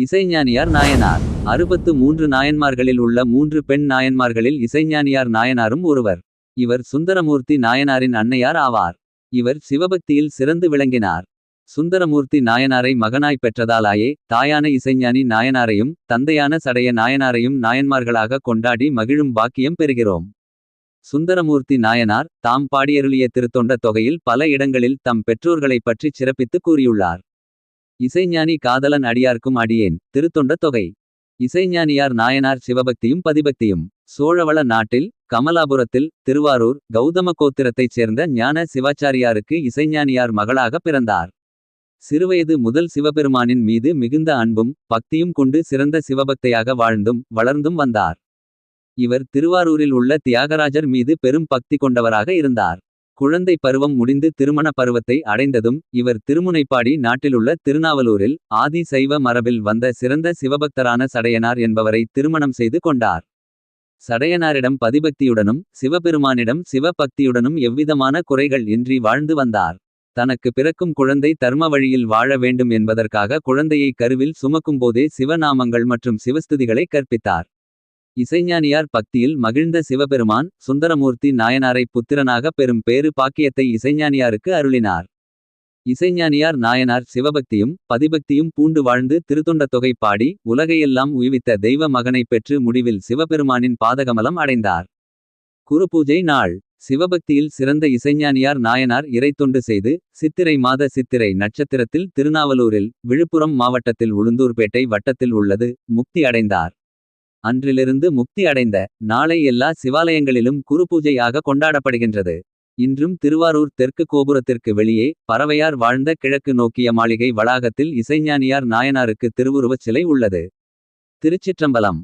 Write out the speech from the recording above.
இசைஞானியார் நாயனார் அறுபத்து மூன்று நாயன்மார்களில் உள்ள மூன்று பெண் நாயன்மார்களில் இசைஞானியார் நாயனாரும் ஒருவர். இவர் சுந்தரமூர்த்தி நாயனாரின் அன்னையார் ஆவார். இவர் சிவபக்தியில் சிறந்து விளங்கினார். சுந்தரமூர்த்தி நாயனாரை மகனாய் பெற்றதாலாயே தாயான இசைஞானி நாயனாரையும். தந்தையான சடைய நாயனாரையும் நாயன்மார்களாக கொண்டாடி மகிழும் பாக்கியம் பெறுகிறோம். சுந்தரமூர்த்தி நாயனார் தாம் பாடியருளிய திருத்தொண்ட தொகையில் பல இடங்களில் தம் பெற்றோர்களைப் பற்றிச் சிறப்பித்துக் கூறியுள்ளார். இசைஞானி காதலன் அடியார்க்கும் அடியேன் திருத்தொண்ட தொகை. இசைஞானியார் நாயனார் சிவபக்தியும் பதிபக்தியும். சோழவள நாட்டில் கமலாபுரத்தில் திருவாரூர் கௌதம கோத்திரத்தைச் சேர்ந்த ஞான சிவாச்சாரியாருக்கு இசைஞானியார் மகளாகப் பிறந்தார். சிறுவயது முதல் சிவபெருமானின் மீது மிகுந்த அன்பும். பக்தியும் கொண்டு சிறந்த சிவபக்தையாக வாழ்ந்தும் வளர்ந்தும் வந்தார். இவர் திருவாரூரில் உள்ள தியாகராஜர் மீது பெரும் பக்தி கொண்டவராக இருந்தார். குழந்தை பருவம் முடிந்து திருமண பருவத்தை அடைந்ததும். இவர் திருமுனைப்பாடி நாட்டிலுள்ள திருநாவலூரில். ஆதி சைவ மரபில் வந்த சிறந்த சிவபக்தரான சடையனார் என்பவரை திருமணம் செய்து கொண்டார். சடையனாரிடம் பதிபக்தியுடனும் சிவபெருமானிடம் சிவபக்தியுடனும் எவ்விதமான குறைகள் இன்றி வாழ்ந்து வந்தார். தனக்கு பிறக்கும் குழந்தை தர்ம வழியில் வாழ வேண்டும் என்பதற்காக குழந்தையை கருவில் சுமக்கும்போதே சிவநாமங்கள் மற்றும் சிவஸ்துதிகளை கற்பித்தார். இசைஞானியார் பக்தியில் மகிழ்ந்த சிவபெருமான் சுந்தரமூர்த்தி நாயனாரை புத்திரனாக பெறும் பேறு பாக்கியத்தை இசைஞானியாருக்கு அருளினார். இசைஞானியார் நாயனார் சிவபக்தியும் பதிபக்தியும் பூண்டு வாழ்ந்து திருத்தொண்ட தொகை பாடி. உலகையெல்லாம் உய்வித்த தெய்வ மகனைப் பெற்று முடிவில் சிவபெருமானின் பாதகமலம் அடைந்தார். குருபூஜை நாள் சிவபக்தியில் சிறந்த இசைஞானியார் நாயனார் இறைத்தொண்டு செய்து. சித்திரை மாத சித்திரை நட்சத்திரத்தில் திருநாவலூரில். விழுப்புரம் மாவட்டத்தில் உளுந்தூர்பேட்டை வட்டத்தில் உள்ளது. முக்தி அடைந்தார். அன்றிலிருந்து முக்தி அடைந்த நாளை எல்லா சிவாலயங்களிலும் குரு ஆக கொண்டாடப்படுகின்றது. இன்றும் திருவாரூர் தெற்கு கோபுரத்திற்கு வெளியே. பறவையார் வாழ்ந்த கிழக்கு நோக்கிய மாளிகை வளாகத்தில் இசைஞானியார் நாயனாருக்கு திருவுருவச் சிலை உள்ளது. திருச்சிற்றம்பலம்